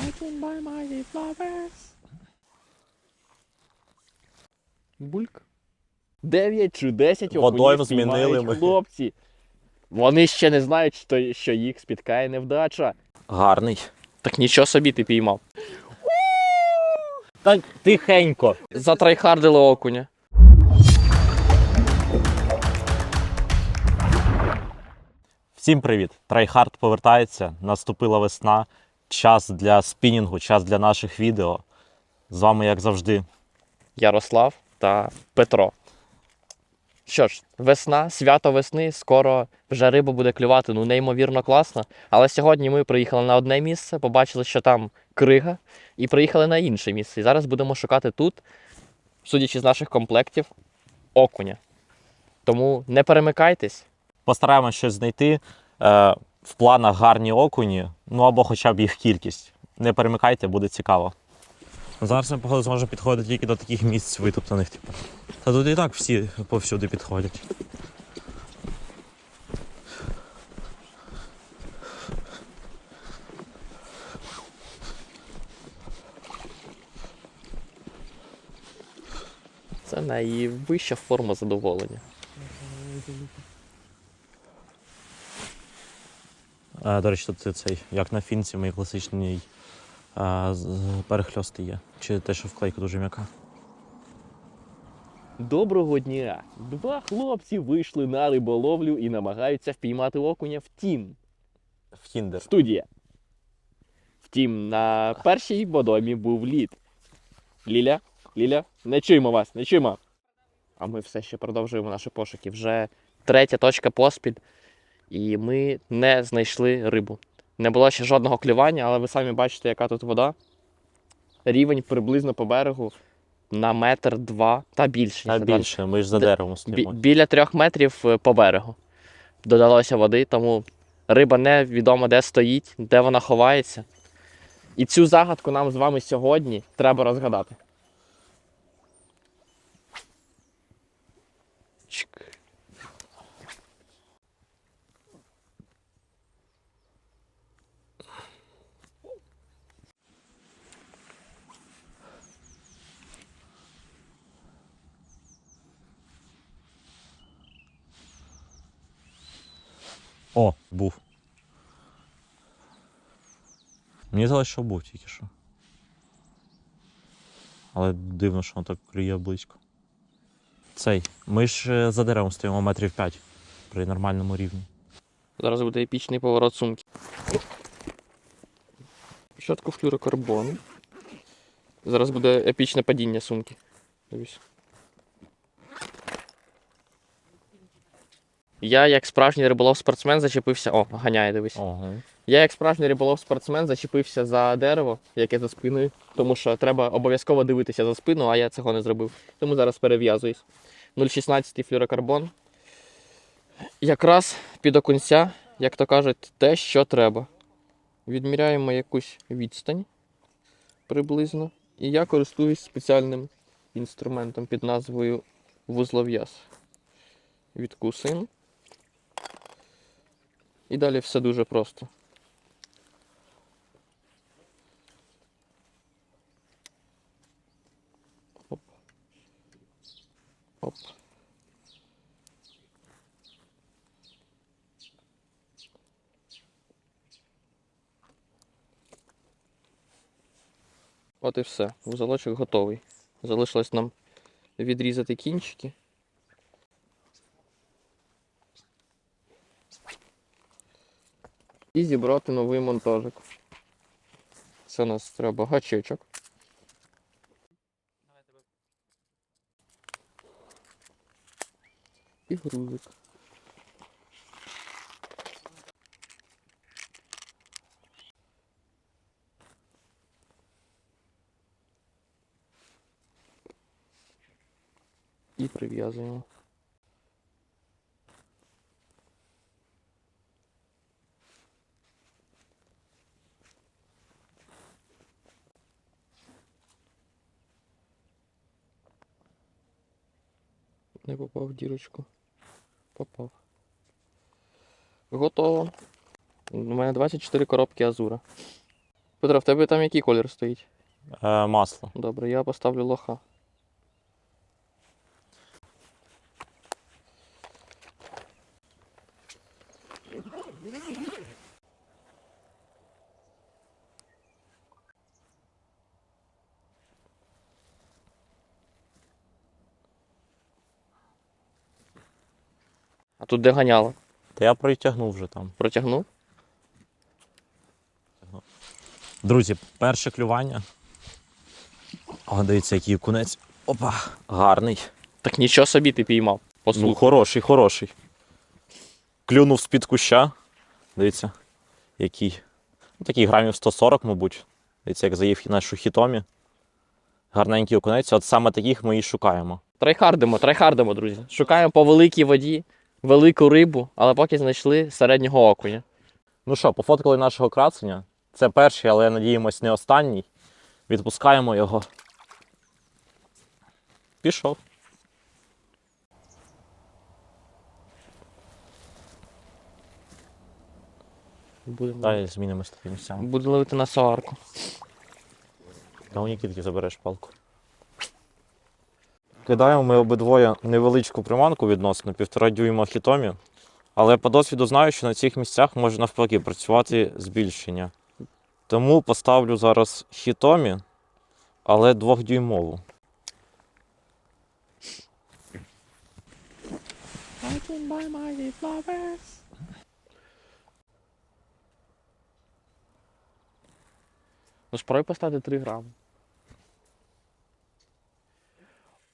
I can buy my flowers. Бульк. 9 чи 10 Водойм окунів змінили ми. хлопці. Вони ще не знають, що, що їх спіткає невдача. Гарний. Так нічого собі ти піймав. Так тихенько. Затрайхардили окуня. Всім привіт! Трайхард повертається. Наступила весна. Час для спінінгу, час для наших відео. З вами, як завжди, Ярослав та Петро. Що ж, весна, свято весни, скоро вже риба буде клювати, ну неймовірно класно. Але сьогодні ми приїхали на одне місце, побачили, що там крига, і приїхали на інше місце. І зараз будемо шукати тут, судячи з наших комплектів, окуня. Тому не перемикайтесь. постараємось щось знайти. В планах гарні окуні, ну або хоча б їх кількість. Не перемикайте, буде цікаво. Зараз ми, походу, зможемо підходити тільки до таких місць витоптаних. Типу. Та тут і так всі повсюди підходять. Це найвища форма задоволення. До речі, тут цей, як на фінці, мій класичний е, перехльости є. Чи те, що вклейка дуже м'яка. Доброго дня! Два хлопці вийшли на риболовлю і намагаються впіймати окуня в тім. В Тіндер. Студія. Втім, на першій водомі був лід. Ліля, Ліля, не чуємо вас, не чуємо. А ми все ще продовжуємо наші пошуки. Вже третя точка поспіль, і ми не знайшли рибу. Не було ще жодного клювання, але ви самі бачите, яка тут вода. Рівень приблизно по берегу на метр два та більше. Та більше, ми ж за Де- деревом стоїмо. біля трьох метрів е, по берегу. Додалося води, тому риба невідомо де стоїть, де вона ховається. І цю загадку нам з вами сьогодні треба розгадати. Чик. О, був. Мені здалося, що був тільки що. Але дивно, що воно так клює близько. Цей. Ми ж е, за деревом стоїмо метрів 5 при нормальному рівні. Зараз буде епічний поворот сумки. Спочатку флюрокарбон. Зараз буде епічне падіння сумки. Дивись. Я, як справжній риболов-спортсмен, зачепився. О, ганяє, дивись. Ого. Я, як справжній риболов-спортсмен, зачепився за дерево, яке за спиною, тому що треба обов'язково дивитися за спину, а я цього не зробив. Тому зараз перев'язуюсь. 0,16 флюрокарбон. Якраз під окунця, як то кажуть, те, що треба. Відміряємо якусь відстань приблизно. І я користуюсь спеціальним інструментом під назвою вузлов'яз. Відкусуємо. І далі все дуже просто. Оп. Оп. От і все. Вузолочок готовий. Залишилось нам відрізати кінчики. І зібрати новий монтажик. Це у нас треба гачечок. І грузик. І прив'язуємо. Не попав в дірочку. Попав. Готово. У мене 24 коробки азура. Петро, в тебе там який колір стоїть? Е, масло. Добре, я поставлю лоха. А тут де ганяло? Та я протягнув вже там. Протягнув? Друзі, перше клювання. О, дивіться, який кунець. Опа, гарний. Так нічого собі ти піймав. Ну, хороший, хороший. Клюнув з-під куща. Дивіться, який. Ну, такий грамів 140, мабуть. Дивіться, як заїв нашу хітомі. Гарненький окунець. От саме таких ми і шукаємо. Трайхардимо, трайхардимо, друзі. Шукаємо по великій воді велику рибу, але поки знайшли середнього окуня. Ну що, пофоткали нашого краценя. Це перший, але надіємось, не останній. Відпускаємо його. Пішов. Будемо Далі змінимося такими місцями. Буде ловити на саварку. А у Нікітки забереш палку. Кидаємо ми обидвоє невеличку приманку відносно півтора дюйма хітомі. Але по досвіду знаю, що на цих місцях може навпаки працювати збільшення. Тому поставлю зараз хітомі, але двохдюймову. Ну, спробуй поставити 3 грами.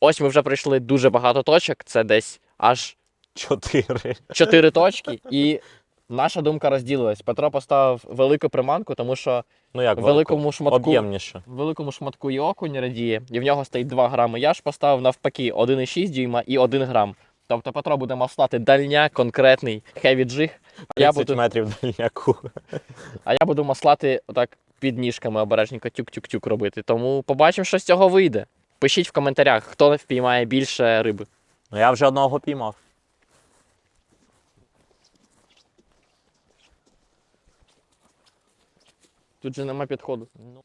Ось ми вже пройшли дуже багато точок. Це десь аж Чотири. 4 точки. І наша думка розділилась. Петро поставив велику приманку, тому що Ну як великому шматку. Об'ємніше. Великому шматку і окунь радіє, і в нього стоїть 2 грами. Я ж поставив навпаки 1,6 дюйма і 1 грам. Тобто Петро буде маслати дальняк, конкретний хеві джиг, а я 30 буду, метрів дальняку. а я буду маслати отак під ніжками обережненько тюк-тюк-тюк робити. Тому побачимо, що з цього вийде. Пишіть в коментарях, хто впіймає більше риби. Ну я вже одного піймав. Тут же нема підходу. Ну.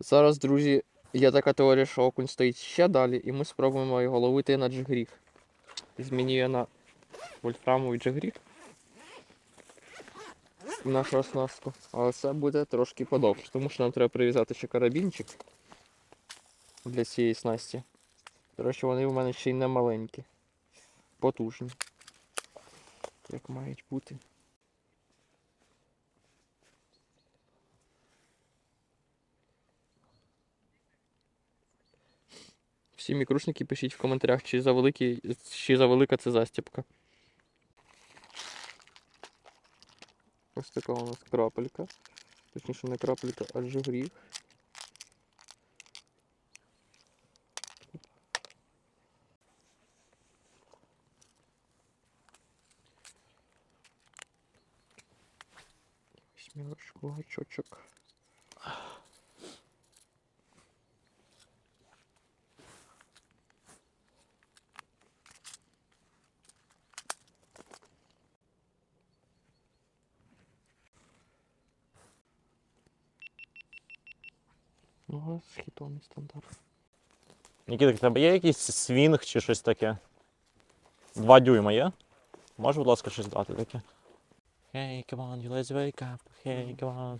Зараз, друзі, є така теорія, що окунь стоїть ще далі, і ми спробуємо його ловити на джигріг. Змінює на вольфрамовий джигріг. Нашу оснастку. Але це буде трошки подовше, тому що нам треба прив'язати ще карабінчик для цієї снасті. До речі, вони в мене ще й не маленькі. Потужні. Як мають бути. Всі мікрушники пишіть в коментарях, чи за великий, чи за велика це застіпка. Ось така у нас крапелька. Точніше не крапелька, а жигріг. Смілочку гачочок. Ну, з хітом стандарт. Нікіта, в тебе є якийсь свінг чи щось таке? Два дюйма є? Можеш, будь ласка, щось дати таке? Hey, come on, you let's wake up. Hey, come on.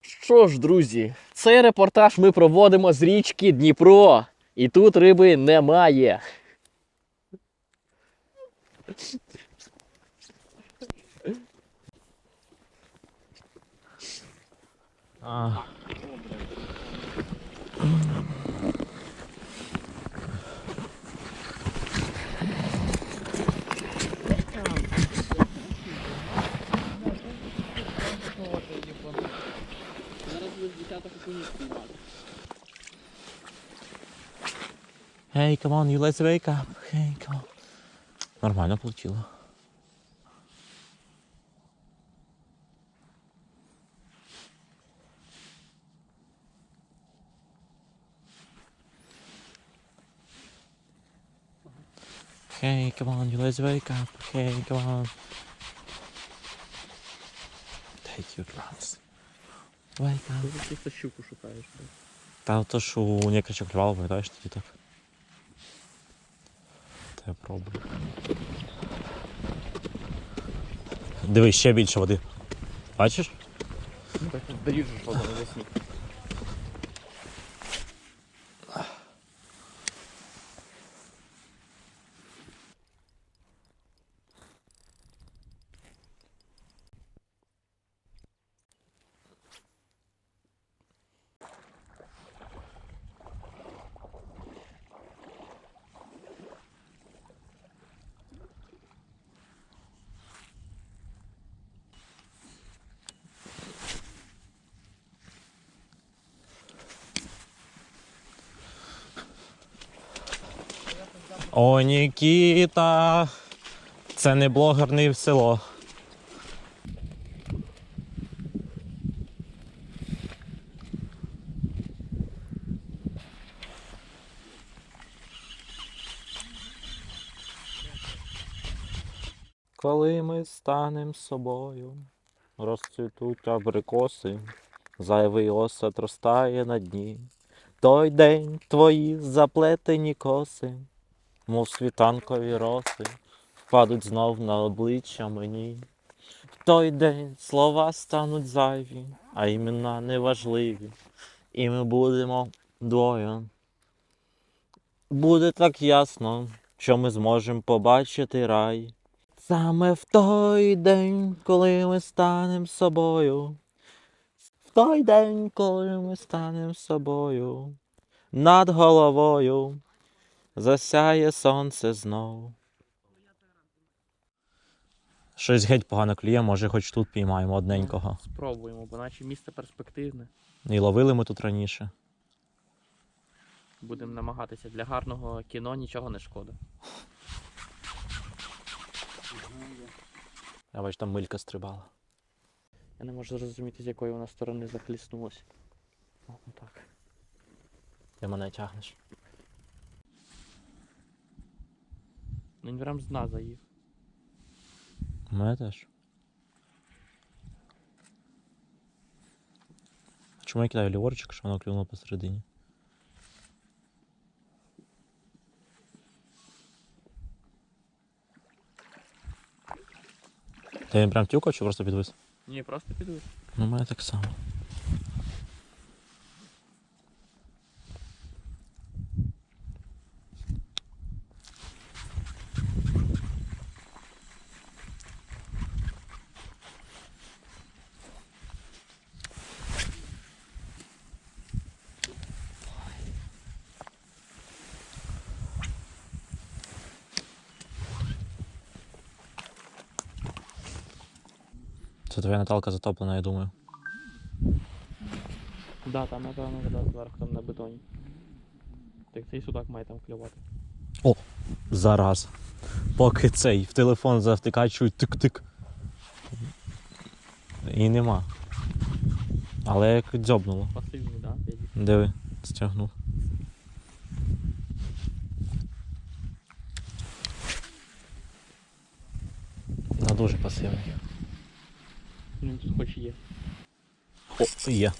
Що ж, друзі, цей репортаж ми проводимо з річки Дніпро. І тут риби немає. А. Hey, come on, you let's wake up. Hey, come on. Нормально получило. Hey, come on, you let's wake up. Hey, come on. Take your drums. Wake up. Ти чисто щуку шукаєш. Та то ж у некрича клювало, пам'ятаєш тоді так. Та я пробую. Дивись, ще більше води. Бачиш? Ну так дають же воду навесні. О, Нікіта! Це не блогер, не в село. Коли ми станем собою, розцвітуть абрикоси, зайвий осад розтає на дні. Той день твої заплетені коси, мов світанкові роси, впадуть знов на обличчя мені. В той день слова стануть зайві, а імена неважливі, і ми будемо двоє. Буде так ясно, що ми зможемо побачити рай. Саме в той день, коли ми станемо собою. В той день, коли ми станемо собою. Над головою засяє сонце знов. Щось геть погано клює, може хоч тут піймаємо одненького. Спробуємо, бо наче місце перспективне. І ловили ми тут раніше. Будемо намагатися. Для гарного кіно нічого не шкода. Я бачу, там милька стрибала. Я не можу зрозуміти, з якої вона сторони захліснулась. О, ну так. Ти мене тягнеш. Ну він прям з дна заїв. Мене теж. Чому я кидаю ліворуч, якщо воно клюнуло посередині? Та він прям тюкав чи просто підвис? Ні, просто піду. Ну, у мене так само. Це твоя Наталка затоплена, я думаю. Да, там напевно вода зверху там на бетоні. Так цей судак має там клювати. О! Зараз. Поки цей в телефон завтикають, чують тик-тик. І нема. Але як дзьобнуло. Пасивний, да? Диви, стягнув. На дуже пасивний. Він тут хоч є. О, є.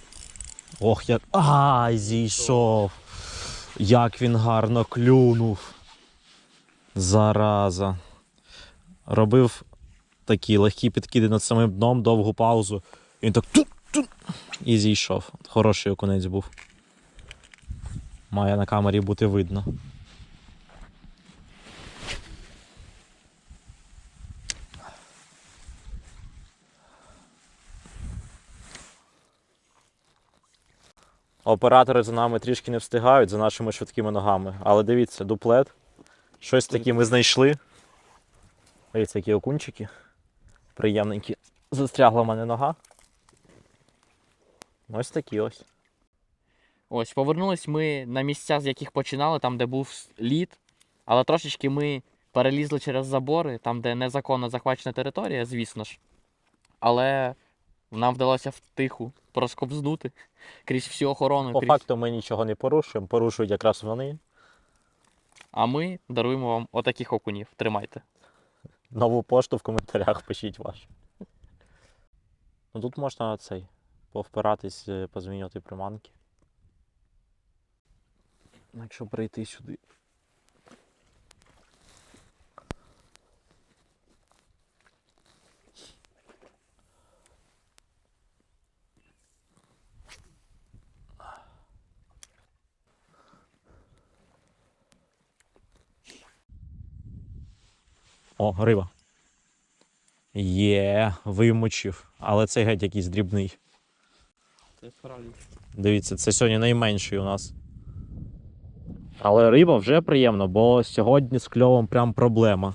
Ох, як. Ай, зійшов. Як він гарно клюнув. Зараза. Робив такі легкі підкиди над самим дном, довгу паузу. І він так тут-тут і зійшов. Хороший окунець був. Має на камері бути видно. Оператори за нами трішки не встигають за нашими швидкими ногами. Але дивіться, дуплет. Щось таке ми знайшли. Дивіться, які окунчики. Приємненькі. Застрягла в мене нога. Ось такі ось. Ось, повернулись ми на місця, з яких починали, там, де був лід, але трошечки ми перелізли через забори, там, де незаконно захвачена територія, звісно ж. Але нам вдалося втиху проскобзнути крізь всю охорону. По крізь... факту ми нічого не порушуємо, порушують якраз вони. А ми даруємо вам отаких окунів. Тримайте. Нову пошту в коментарях пишіть вашу. Ну тут можна цей повпиратись, е, позмінювати приманки. Якщо прийти сюди. О, риба. Є, вимучив. Але цей геть якийсь дрібний. Це справді. Дивіться, це сьогодні найменший у нас. Але риба вже приємна, бо сьогодні з кльовом прям проблема.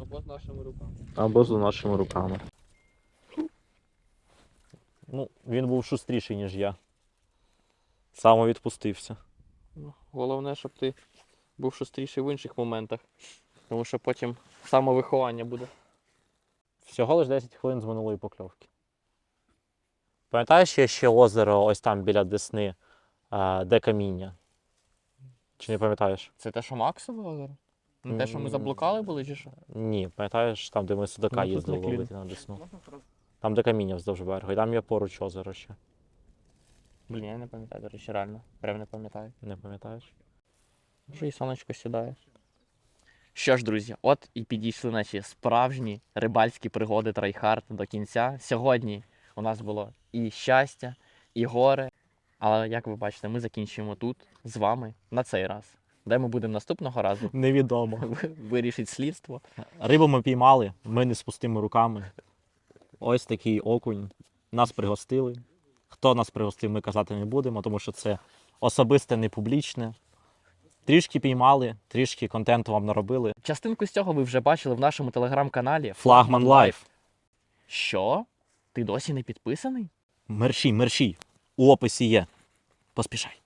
Або з нашими руками. Або з нашими руками. Ну, він був шустріший, ніж я. Самовідпустився. Ну, Головне, щоб ти був шустріший в інших моментах. Тому що потім самовиховання буде. Всього лиш 10 хвилин з минулої покльовки. Пам'ятаєш, є ще озеро ось там біля Десни, де каміння? Чи не пам'ятаєш? Це те, що Максове озеро? Не те, що ми заблукали були, чи що? Ні, пам'ятаєш, там, де ми судака Ну, їздили ловити на Десну. Там, де каміння вздовж берега, і там є поруч озеро ще. Блін, я не пам'ятаю, до речі, реально. Прям не пам'ятаю. Не пам'ятаєш? Вже і сонечко сідає. Що ж, друзі, от і підійшли наші справжні рибальські пригоди Трайхард до кінця. Сьогодні у нас було і щастя, і горе. Але як ви бачите, ми закінчуємо тут з вами на цей раз. Де ми будемо наступного разу? Невідомо. Вирішить слідство. Рибу ми піймали, ми не з пустими руками. Ось такий окунь. Нас пригостили. Хто нас пригостив, ми казати не будемо, тому що це особисте, не публічне. Трішки піймали, трішки контенту вам наробили. Частинку з цього ви вже бачили в нашому телеграм-каналі Флагман Лайф. Що? Ти досі не підписаний? Мерші, мерщій. У описі є. Поспішай.